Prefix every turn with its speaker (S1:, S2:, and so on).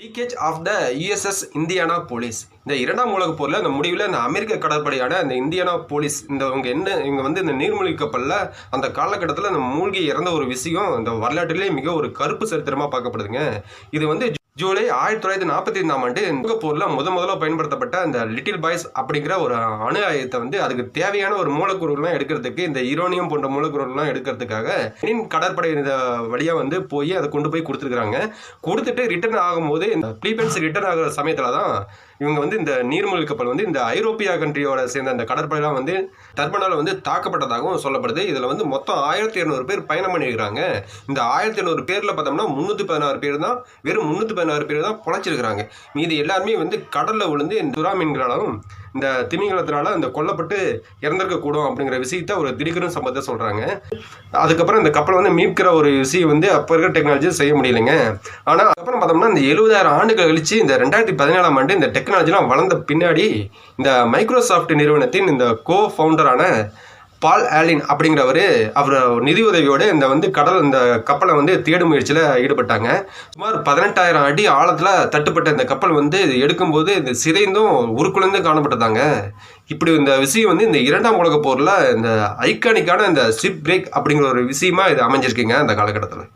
S1: Leakage of the USS Indiana police இந்த இரண்டாம் உலக போரில் அந்த முடிவில் இந்த அமெரிக்க கடற்படையான இந்த இந்தியானா போலீஸ் இந்த இவங்க என்ன இவங்க வந்து இந்த நீர்மூழ்கி கப்பலில் அந்த காலகட்டத்தில் அந்த மூழ்கி இறந்த ஒரு விஷயம் இந்த வரலாற்றிலே மிக ஒரு கருப்பு சரித்திரமாக பார்க்கப்படுதுங்க. இது வந்து ஜூலை ஆயிரத்தி தொள்ளாயிரத்தி நாற்பத்தி ஐந்தாம் ஆண்டு சிங்கப்பூர்ல முத முதல்ல பயன்படுத்தப்பட்ட அந்த லிட்டில் பாய்ஸ் அப்படிங்கிற ஒரு அணு ஆயுதத்தை வந்து அதுக்கு தேவையான ஒரு மூலக்கூறுகள்லாம் எடுக்கிறதுக்கு இந்த ஈரோனியம் போன்ற மூலக்கூறுகள்லாம் எடுக்கிறதுக்காக மீன் கடற்படை வழியா வழியாக வந்து போய் அதை கொண்டு போய் கொடுத்துருக்குறாங்க. கொடுத்துட்டு ரிட்டர்ன் ஆகும்போது இந்த பிலிப்பைன்ஸ் ரிட்டர்ன் ஆகிற சமயத்தில் தான் இவங்க வந்து இந்த நீர்மூழ்கி கப்பல் வந்து இந்த ஐரோப்பியா கண்ட்ரியோட சேர்ந்த அந்த கடற்படைலாம் வந்து டர்பனால் வந்து தாக்கப்பட்டதாகவும் சொல்லப்படுது. இதில் வந்து மொத்தம் ஆயிரத்தி இரநூறு பேர் பயணம் பண்ணியிருக்கிறாங்க. இந்த ஆயிரத்தி இரநூறு பேரில் பார்த்தோம்னா முந்நூற்றி பதினாறு பேர் தான் வெறும் முந்நூற்றி பதினாறு பேர் தான் பொழைச்சிருக்கிறாங்க. மீதி எல்லாருமே வந்து கடலில் விழுந்து இந்த துரா மீன்களாலும் இந்த திமிங்கலத்தினால இந்த கொல்லப்பட்டு இறந்திருக்கக்கூடும் அப்படிங்கிற விஷயத்த ஒரு திடீர்னு சம்பவத்தை சொல்கிறாங்க அதுக்கப்புறம் இந்த கப்பலை வந்து மீட்கிற ஒரு விஷயம் வந்து அப்போ இருக்கிற டெக்னாலஜி செய்ய முடியலைங்க. ஆனால் அதுக்கப்புறம் பார்த்தோம்னா இந்த எழுபதாயிரம் ஆண்டுகள் கழிச்சு இந்த ரெண்டாயிரத்தி பதினேழாம் ஆண்டு இந்த டெக்னாலஜிலாம் வளர்ந்த பின்னாடி இந்த மைக்ரோசாஃப்ட் நிறுவனத்தின் இந்த கோ ஃபவுண்டரான பால் ஆலின் அப்படிங்கிறவர் அவர் நிதி உதவியோடு இந்த வந்து கடல் இந்த கப்பலை வந்து தேடும் முயற்சியில் ஈடுபட்டாங்க. சுமார் பதினெட்டாயிரம் அடி ஆழத்தில் தட்டுப்பட்ட இந்த கப்பல் வந்து எடுக்கும்போது இந்த சிதைந்தும் உருக்குலைந்து காணப்பட்டதாங்க. இப்படி இந்த விஷயம் வந்து இந்த இரண்டாம் உலக போரில் இந்த ஐக்கானிக்கான இந்த ஷிப் பிரேக் அப்படிங்கிற ஒரு விஷயமா இது அமைஞ்சிருக்குங்க அந்த காலகட்டத்தில்.